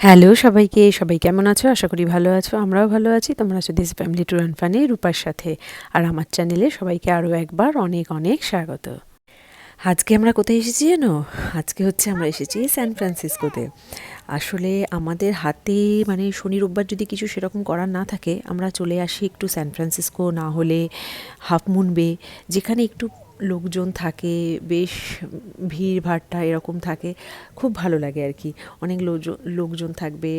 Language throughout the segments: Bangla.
হ্যালো সবাইকে, সবাই কেমন আছো? আশা করি ভালো আছো, আমরাও ভালো আছি। তোমরা আছো this family tour and funny, রূপার সাথে। আর আমার চ্যানেলে সবাইকে আরও একবার অনেক অনেক স্বাগত। আজকে আমরা কোথায় এসেছি জানো? আজকে হচ্ছে আমরা এসেছি স্যান ফ্রান্সিসকোতে। আসলে আমাদের হাতে মানে শনি, রোববার যদি কিছু সেরকম করার না থাকে, আমরা চলে আসি একটু স্যান ফ্রান্সিসকো না হলে হাফ মুন বে যেখানে একটু লোকজন থাকে, বেশ ভিড় ভাট্টা এরকম থাকে, খুব ভালো লাগে আর কি। অনেক লোকজন থাকবে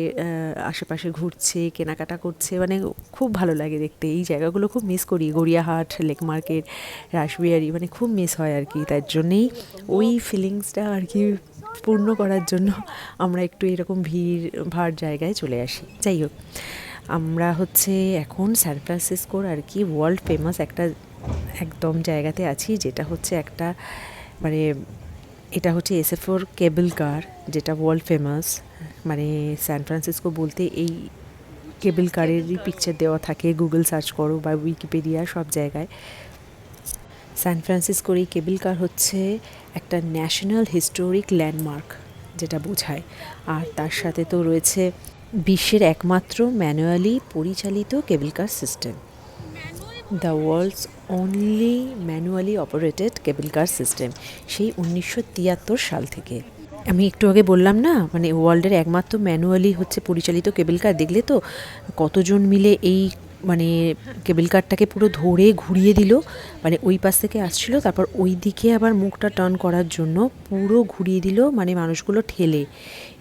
আশেপাশে ঘুরছে, কেনাকাটা করছে মানে খুব ভালো লাগে দেখতে। এই জায়গাগুলো খুব মিস করি, গড়িয়াহাট, লেক মার্কেট, রাসবিহারি মানে খুব মিস হয় আর কি। তার জন্যেই ওই ফিলিংসটা আর কি পূর্ণ করার জন্য আমরা একটু এরকম ভিড় ভাড় জায়গায় চলে আসি। যাই হোক, আমরা হচ্ছে এখন স্যান ফ্রান্সিসকোর আর কি ওয়ার্ল্ড ফেমাস একটা একদম জায়গাতে আছি, যেটা হচ্ছে একটা মানে এটা হচ্ছে এস এফ এসএফোর কেবল কার, যেটা ওয়ার্ল্ড ফেমাস মানে স্যান ফ্রান্সিসকো বলতে এই কেবল কারেরই পিকচার দেওয়া থাকে গুগল সার্চ করো বা উইকিপিডিয়া সব জায়গায়। স্যান ফ্রান্সিসকোর এই কেবল কার হচ্ছে একটা ন্যাশনাল হিস্টোরিক ল্যান্ডমার্ক যেটা বোঝায়। আর তার সাথে তো রয়েছে বিশ্বের একমাত্র ম্যানুয়ালি পরিচালিত cable car system the world's only manually operated cable car system সেই উনিশশো তিয়াত্তর সাল থেকে। আমি একটু আগে বললাম না মানে ওয়ার্ল্ডের একমাত্র ম্যানুয়ালি হচ্ছে পরিচালিত কেবল কার দেখলে তো কতজন মিলে এই মানে কেবল কারটাকে পুরো ধরে ঘুরিয়ে দিল মানে ওই পাশ থেকে আসছিল, তারপর ওই দিকে আবার মুখটা টার্ন করার জন্য পুরো ঘুরিয়ে দিল মানে মানুষগুলো ঠেলে।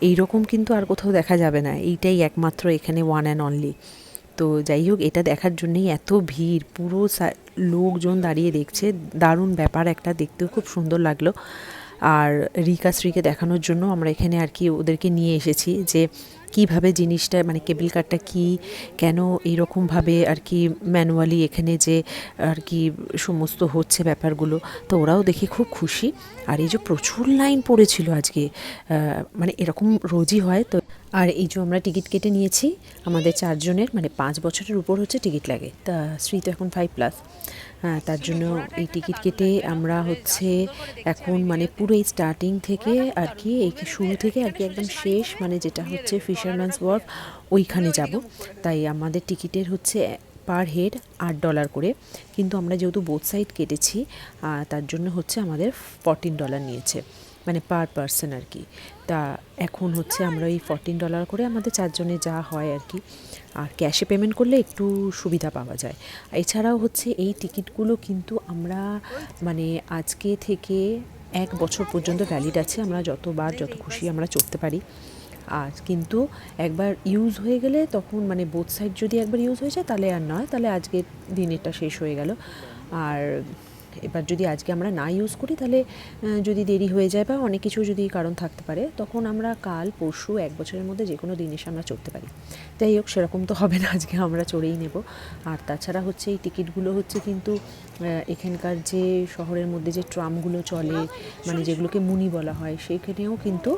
এই রকম কিন্তু আর কোথাও দেখা যাবে না, এইটাই একমাত্র এখানে ওয়ান অ্যান্ড অনলি তো যাই হোক, এটা দেখার জন্যই এত ভিড়, পুরো লোকজন দাঁড়িয়ে দেখছে। দারুণ ব্যাপার একটা দেখতেও খুব সুন্দর লাগল। আর রিকা শ্রীকে দেখানোর জন্য আমরা এখানে আর কি ওদেরকে নিয়ে এসেছি যে কীভাবে জিনিসটা মানে কেবল কারটা কি, কেন এইরকমভাবে আর কি ম্যানুয়ালি এখানে যে আর কি সমস্ত হচ্ছে ব্যাপারগুলো। তো ওরাও দেখে খুব খুশি। আর এই যে প্রচুর লাইন পড়েছিল আজকে মানে এরকম রোজই হয়, তো আর এই যে আমরা টিকিট কেটে নিয়েছি, আমাদের চারজনের মানে পাঁচ বছরের উপর হচ্ছে টিকিট লাগে। তা শ্রী তো এখন ফাইভ প্লাস হ্যাঁ তার জন্য এই টিকিট কেটে আমরা হচ্ছে এখন মানে পুরো এই স্টার্টিং থেকে আর কি, এই শুরু থেকে আর কি একদম শেষ মানে যেটা হচ্ছে ফিশারম্যানস ওয়ার্ফ ওইখানে যাব। তাই আমাদের টিকিটের হচ্ছে পার হেড আট ডলার করে। কিন্তু আমরা যেহেতু বোথ সাইড কেটেছি তার জন্য হচ্ছে আমাদের ফরটিন ডলার নিয়েছে। মানে পার পার্সন আর কি। তা এখন হচ্ছে আমরা এই ফরটিন ডলার করে আমাদের চারজনে যা হয় আর কি, আর ক্যাশে পেমেন্ট করলে একটু সুবিধা পাওয়া যায়। এছাড়াও হচ্ছে এই টিকিটগুলো কিন্তু আমরা মানে আজকে থেকে এক বছর পর্যন্ত ভ্যালিড আছে, আমরা যতবার যত খুশি আমরা চড়তে পারি। আর কিন্তু একবার ইউজ হয়ে গেলে তখন মানে বোথ সাইড যদি একবার ইউজ হয়ে যায় তাহলে আর নয়, তাহলে আজকের দিনেরটা শেষ হয়ে গেল। আর এবার যদি আজকে আমরা না ইউজ করি, তাহলে যদি দেরি হয়ে যায় বা অনেক কিছু যদি কারণ থাকতে পারে, তখন আমরা কাল, পরশু এক বছরের মধ্যে যে কোনো দিন এসে আমরা চড়তে পারি। যাই হোক, সেরকম তো হবে না, আজকে আমরা চড়েই নেব। আর তাছাড়া হচ্ছে এই টিকিটগুলো হচ্ছে কিন্তু এখানকার যে শহরের মধ্যে যে ট্রামগুলো চলে মানে যেগুলোকে মুনি বলা হয়, সেখানেও কিন্তু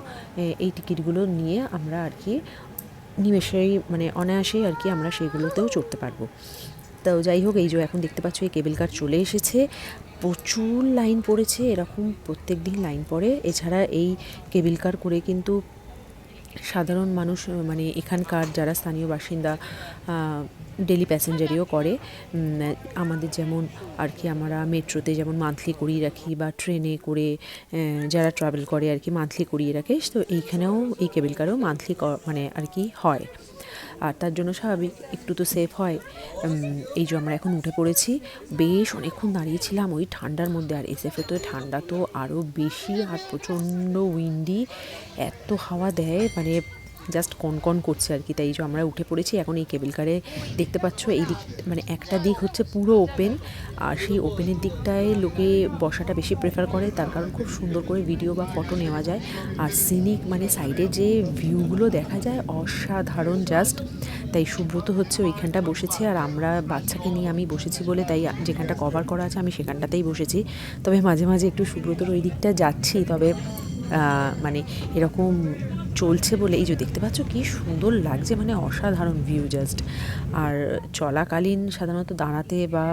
এই টিকিটগুলো নিয়ে আমরা আর কি নিমেষেই মানে অনায়াসেই আর কি আমরা সেগুলোতেও চড়তে পারব। তো যাই হোক, এই যে এখন দেখতে পাচ্ছ, এই কেবল কার চলে এসেছে। প্রচুর লাইন পড়েছে, এরকম প্রত্যেক দিন লাইন পড়ে। এছাড়া এই কেবিল কার করে কিন্তু সাধারণ মানুষ মানে এখানকার যারা স্থানীয় বাসিন্দা ডেলি প্যাসেঞ্জারিও করে আমাদের যেমন আর কি আমরা মেট্রোতে যেমন মান্থলি করিয়ে রাখি বা ট্রেনে করে যারা ট্রাভেল করে আর কি মান্থলি করিয়ে রাখে, তো এইখানেও এই কেবিল কারেও মান্থলি মানে আর কি হয়। আর তার জন্য স্বাভাবিক একটু তো সেফ হয়। এই যে আমরা এখন উঠে পড়েছি, বেশ অনেকক্ষণ দাঁড়িয়েছিলাম ওই ঠান্ডার মধ্যে। আর এসএফে তো ঠান্ডা তো আরও বেশি আর প্রচণ্ড উইন্ডি এত হাওয়া দেয় মানে জাস্ট কনকন করছে আর কি। তাই যে আমরা উঠে পড়েছি, এখন এই কেবল কারে দেখতে পাচ্ছ, এই দিক মানে একটা দিক হচ্ছে পুরো ওপেন আর সেই ওপেনের দিকটায় লোকে বসাটা বেশি প্রেফার করে। তার কারণ খুব সুন্দর করে ভিডিও বা ফটো নেওয়া যায়। আর সিনিক মানে সাইডে যে ভিউগুলো দেখা যায়, অসাধারণ জাস্ট তাই সুব্রত হচ্ছে ওইখানটা বসেছে, আর আমরা বাচ্চাকে নিয়ে আমি বসেছি বলে তাই যেখানটা কভার করা আছে আমি সেখানটাতেই বসেছি। তবে মাঝে মাঝে একটু সুব্রতর ওই দিকটা যাচ্ছি, তবে মানে এরকম চলছে বলে এই যে দেখতে পাচ্ছ কি সুন্দর লাগছে মানে অসাধারণ ভিউ জাস্ট আর চলাকালীন সাধারণত দাঁড়াতে বা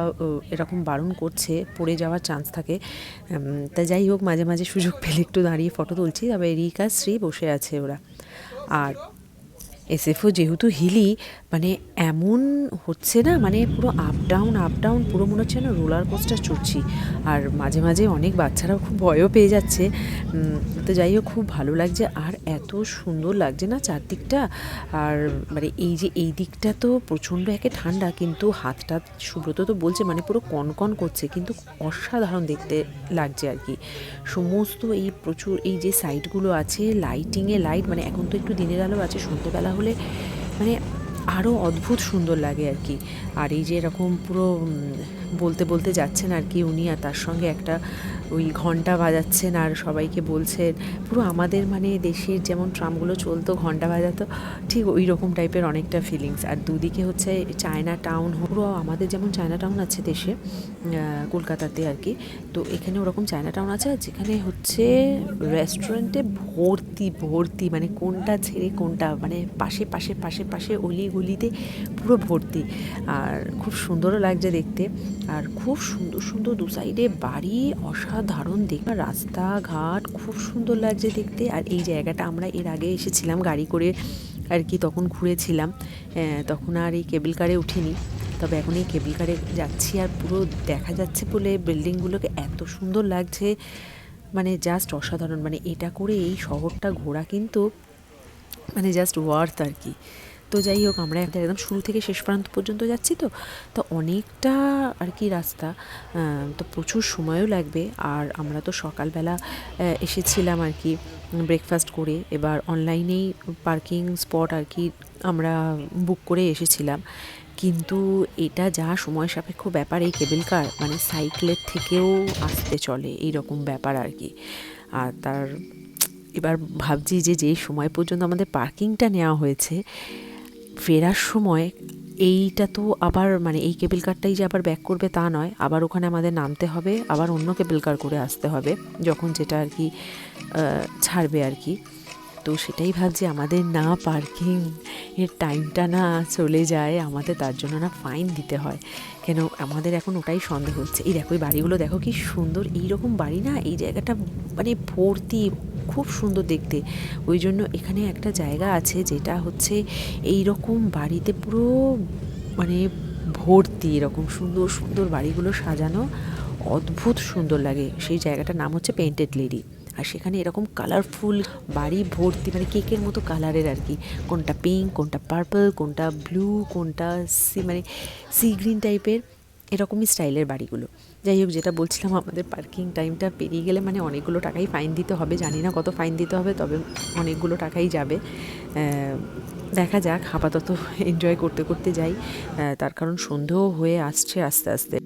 এরকম বারণ করছে, পড়ে যাওয়ার চান্স থাকে। তা যাই হোক, মাঝে মাঝে সুযোগ পেলে একটু দাঁড়িয়ে ফটো তুলছি, তবে রিকা শ্রী বসে আছে ওরা। আর এসএফও যেহেতু হিলি মানে এমন হচ্ছে না মানে পুরো আপ ডাউন আপ ডাউন পুরো মনে হচ্ছে না রোলার কোস্টার চড়ছি আর মাঝে মাঝে অনেক বাচ্চারাও খুব ভয়ও পেয়ে যাচ্ছে। তো যাই হোক, খুব ভালো লাগছে। আর এত সুন্দর লাগছে না চারদিকটা? আর মানে এই যে এই দিকটা তো প্রচণ্ড একে ঠান্ডা, কিন্তু হাতটা সুব্রত তো বলছে মানে পুরো কনকন করছে, কিন্তু অসাধারণ দেখতে লাগছে আর কি। সমস্ত এই প্রচুর, এই যে সাইডগুলো আছে লাইটিংয়ে লাইট মানে এখন তো একটু দিনের আলো আছে, সন্ধ্যেবেলা হলে মানে আরও অদ্ভুত সুন্দর লাগে আর কি। আর এই যে এরকম পুরো বলতে বলতে যাচ্ছেন আর কি উনি আর তার সঙ্গে একটা ওই ঘণ্টা বাজাচ্ছেন আর সবাইকে বলছেন, পুরো আমাদের মানে দেশের যেমন ট্রামগুলো চলতো ঘণ্টা বাজাতো, ঠিক ওই রকম টাইপের অনেকটা ফিলিংস আর দুদিকে হচ্ছে চায়না টাউন পুরো আমাদের যেমন চায়না টাউন আছে দেশে কলকাতাতে আর কি, তো এখানে ওরকম চায়না টাউন আছে আর যেখানে হচ্ছে রেস্টুরেন্টে ভর্তি ভর্তি মানে কোনটা ছেড়ে কোনটা মানে পাশে পাশে পাশে পাশে অলি গলিতে পুরো ভর্তি। আর খুব সুন্দরও লাগছে দেখতে। আর খুব সুন্দর সুন্দর দু সাইডে বাড়ি অসাধারণ দেখতে। রাস্তাঘাট খুব সুন্দর লাগছে দেখতে। আর এই জায়গাটা আমরা এর আগে এসেছিলাম গাড়ি করে আর কি তখন ঘুরেছিলাম। তখন আর এই কেবল কারে উঠিনি। তবে এখন এই কেবল কারে যাচ্ছি আর পুরো দেখা যাচ্ছে বলে বিল্ডিংগুলোকে এত সুন্দর লাগছে। মানে জাস্ট অসাধারণ। মানে এটা করে এই শহরটা ঘোরা কিন্তু মানে জাস্ট ওয়ার্থ আর কি। তো যাই হোক, আমরা একদম শুরু থেকে শেষ প্রান্ত পর্যন্ত যাচ্ছি তো। তো অনেকটা আর কি রাস্তা তো প্রচুর সময়ও লাগবে। আর আমরা তো সকালবেলা এসেছিলাম আর কি ব্রেকফাস্ট করে। এবার অনলাইনেই পার্কিং স্পট আর কি আমরা বুক করে এসেছিলাম। কিন্তু এটা যা সময় সাপেক্ষ ব্যাপার, এই কেবল কার মানে সাইকেলের থেকেও আসতে চলে এই রকম ব্যাপার আর কি। আর তার, এবার ভাবছি যে যে সময় পর্যন্ত আমাদের পার্কিংটা নেওয়া হয়েছে ফেরার সময় এইটা তো আবার মানে এই কেবিল কারটাই যে আবার ব্যাক করবে তা নয়। আবার ওখানে আমাদের নামতে হবে, আবার অন্য কেবিল কার করে আসতে হবে, যখন যেটা আর কি ছাড়বে আর কি। তো সেটাই ভাবছি, আমাদের না পার্কিং এর টাইমটা না চলে যায়, আমাদের তার জন্য না ফাইন দিতে হয়। কেন, আমাদের এখন ওটাই সন্দেহ হচ্ছে। এই দেখো, এই বাড়িগুলো দেখো কি সুন্দর এই রকম বাড়ি না, এই জায়গাটা মানে ভর্তি, খুব সুন্দর দেখতে। ওই জন্য এখানে একটা জায়গা আছে যেটা হচ্ছে এই রকম বাড়িতে পুরো মানে ভর্তি, এরকম সুন্দর সুন্দর বাড়িগুলো সাজানো, অদ্ভুত সুন্দর লাগে। সেই জায়গাটার নাম হচ্ছে পেন্টেড লেডি আর সেখানে এরকম কালারফুল বাড়ি ভর্তি মানে কেকের মতো কালারের আর কি। কোনটা পিঙ্ক কোনটা পার্পল কোনটা ব্লু কোনটা সি মানে সি গ্রিন টাইপের এরকমই স্টাইলের বাড়িগুলো। যাই হোক, যেটা বলছিলাম, আমাদের পার্কিং টাইমটা পেরিয়ে গেলে মানে অনেকগুলো টাকাই ফাইন দিতে হবে। জানি না কত ফাইন দিতে হবে, তবে অনেকগুলো টাকাই যাবে। দেখা যাক, আপাতত এনজয় করতে করতে যাই। তার কারণ সন্ধেও হয়ে আসছে আস্তে আস্তে।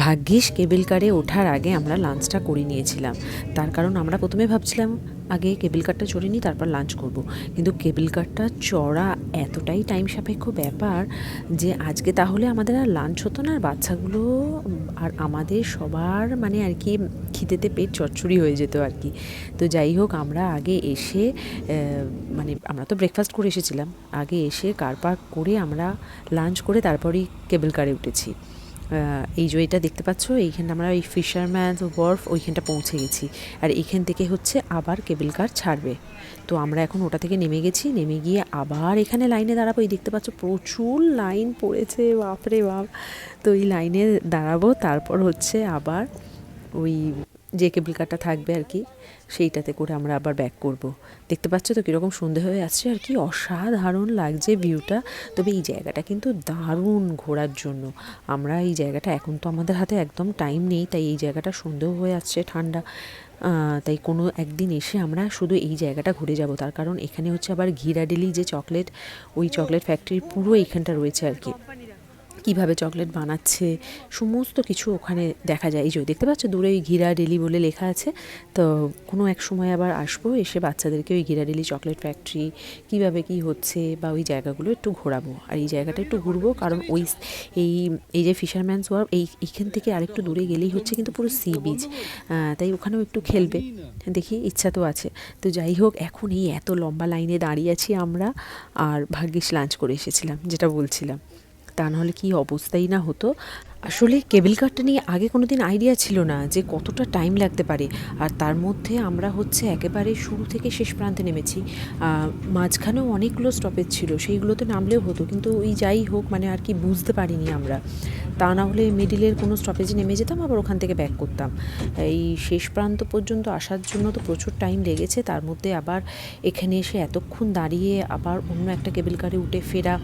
ভাগ্যিস কেবিল কারে ওঠার আগে আমরা লাঞ্চটা করে নিয়েছিলাম। তার কারণ আমরা প্রথমে ভাবছিলাম, আগে কেবিল কারটা চড়ে নিই, তারপর লাঞ্চ করব। কিন্তু কেবিল কারটা চড়া এতটাই টাইম সাপেক্ষ ব্যাপার যে আজকে তাহলে আমাদের আর লাঞ্চ হতো না, আর বাচ্চাগুলো আর আমাদের সবার মানে আর কি খিদেতে পেট চচ্চড়ি হয়ে যেত আর কি। তো যাই হোক, আমরা আগে এসে মানে আমরা তো ব্রেকফাস্ট করে এসেছিলাম। আগে এসে কার পার্ক করে আমরা লাঞ্চ করে তারপরেই কেবল কারে উঠেছি। এই যে এটা দেখতে পাচ্ছ এইখানে আমরা ওই ফিশারম্যান বর্ফ ওইখানটা পৌঁছে গেছি। আর এখান থেকে হচ্ছে আবার কেবল কার ছাড়বে। তো আমরা এখন ওটা থেকে নেমে গেছি, নেমে গিয়ে আবার এখানে লাইনে দাঁড়াবো। এই দেখতে পাচ্ছ, প্রচুর লাইন পড়েছে, বাপরে বাপ। তো এই লাইনে দাঁড়াবো, তারপর হচ্ছে আবার ওই যে কেবল কারটা থাকবে আর কি, সেইটাতে করে আমরা আবার ব্যাক করব। দেখতে পাচ্ছ তো কীরকম সন্ধে হয়ে আসছে আর কি, অসাধারণ লাগছে ভিউটা তবে এই জায়গাটা কিন্তু দারুণ ঘোরার জন্য। আমরা এই জায়গাটা এখন তো আমাদের হাতে একদম টাইম নেই, তাই এই জায়গাটা সন্ধেও হয়ে আসছে ঠান্ডা। তাই কোনো একদিন এসে আমরা শুধু এই জায়গাটা ঘুরে যাব। তার কারণ এখানে হচ্ছে আবার ঘিরাডেলি যে চকলেট ওই চকলেট ফ্যাক্টরি পুরো এইখানটা রয়েছে আর কি। কীভাবে চকলেট বানাচ্ছে, সমস্ত কিছু ওখানে দেখা যায়। এই যে, দেখতে পাচ্ছ, দূরে ওই ঘিরা ডেলি বলে লেখা আছে। তো কোনো এক সময় আবার আসব, এসে বাচ্চাদেরকে ওই ঘিরা ডেলি চকলেট ফ্যাক্টরি, কীভাবে কি হচ্ছে বা ওই জায়গাগুলো একটু ঘোরাবো। আর এই জায়গাটা একটু ঘুরবো, কারণ ওই এই এই যে ফিশারম্যানস ওয়ার্ক এই, এইখান থেকে আরেকটু দূরে গেলেই হচ্ছে কিন্তু পুরো সি বিচ তাই ওখানেও একটু খেলবে। দেখি, ইচ্ছা তো আছে। তো যাই হোক, এখন এই এত লম্বা লাইনে দাঁড়িয়ে আছি আমরা, আর ভাগ্যিস লাঞ্চ করে এসেছিলাম, যেটা বলছিলাম। তা নাহলে কী অবস্থাই না হতো? আসলে কেবল কারটা নিয়ে আগে কোনো দিন আইডিয়া ছিল না যে কতটা টাইম লাগতে পারে। আর তার মধ্যে আমরা হচ্ছে একেবারে শুরু থেকে শেষ প্রান্তে নেমেছি। মাঝখানেও অনেকগুলো স্টপেজ ছিল, সেইগুলোতে নামলেও হতো। কিন্তু ওই যাই হোক মানে আর কি বুঝতে পারিনি আমরা। তা না হলে মিডিলের কোনো স্টপেজে নেমে যেতাম, আবার ওখান থেকে ব্যাক করতাম। এই শেষ প্রান্ত পর্যন্ত আসার জন্য তো প্রচুর টাইম লেগেছে। তার মধ্যে আবার এখানে এসে এতক্ষণ দাঁড়িয়ে আবার অন্য একটা কেবল কারে উঠে ফেরা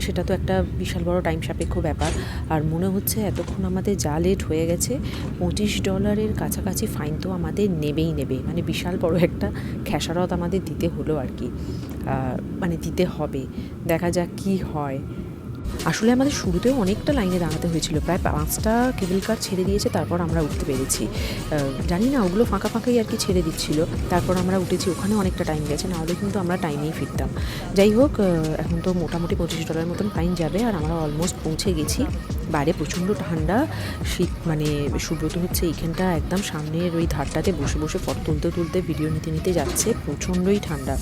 সেটা তো একটা বিশাল বড় টাইম সাপেক্ষ ব্যাপার। আর মনে হচ্ছে এতক্ষণ আমাদের যা লেট হয়ে গেছে, পঁচিশ ডলারের কাছাকাছি ফাইন তো আমাদের নেবেই নেবে। মানে বিশাল বড় একটা খেসারত আমাদের দিতে হলো আর কি। মানে দিতে হবে। দেখা যাক কি হয়। আসলে আমাদের শুরুতেও অনেকটা লাইনে দাঁড়াতে হয়েছিল। প্রায় পাঁচটা কেবল কার ছেড়ে দিয়েছে, তারপর আমরা উঠতে পেরেছি। জানি না, ওগুলো ফাঁকা ফাঁকাই আর কি ছেড়ে দিচ্ছিল। তারপর আমরা উঠেছি, ওখানে অনেকটা টাইম গেছে নাহলে কিন্তু আমরা টাইমেই ফিরতাম। যাই হোক এখন তো মোটামুটি পঁচিশ ডলার মতন ফাইন যাবে আর আমরা অলমোস্ট পৌঁছে গেছি। বাইরে প্রচণ্ড ঠান্ডা, শীত মানে সুব্রত হচ্ছে এইখানটা একদম সামনের ওই ধারটাতে বসে বসে ফটো তুলতে তুলতে ভিডিও নিতে নিতে যাচ্ছে, প্রচণ্ডই ঠান্ডা।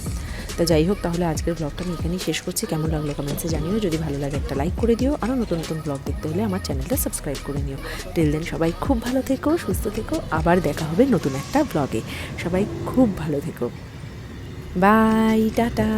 তা যাই হোক, তাহলে আজকের ব্লগটা আমি এখানেই শেষ করছি। কেমন লাগল কমেন্টসে জানিও। যদি ভালো লাগে একটা লাইক করে দিও। আরও নতুন নতুন ব্লগ দেখতে হলে আমার চ্যানেলটা সাবস্ক্রাইব করে নিও। টিল দেন সবাই খুব ভালো থেকো, সুস্থ থেকো। আবার দেখা হবে নতুন একটা ব্লগে সবাই খুব ভালো থেকো। Bye tata.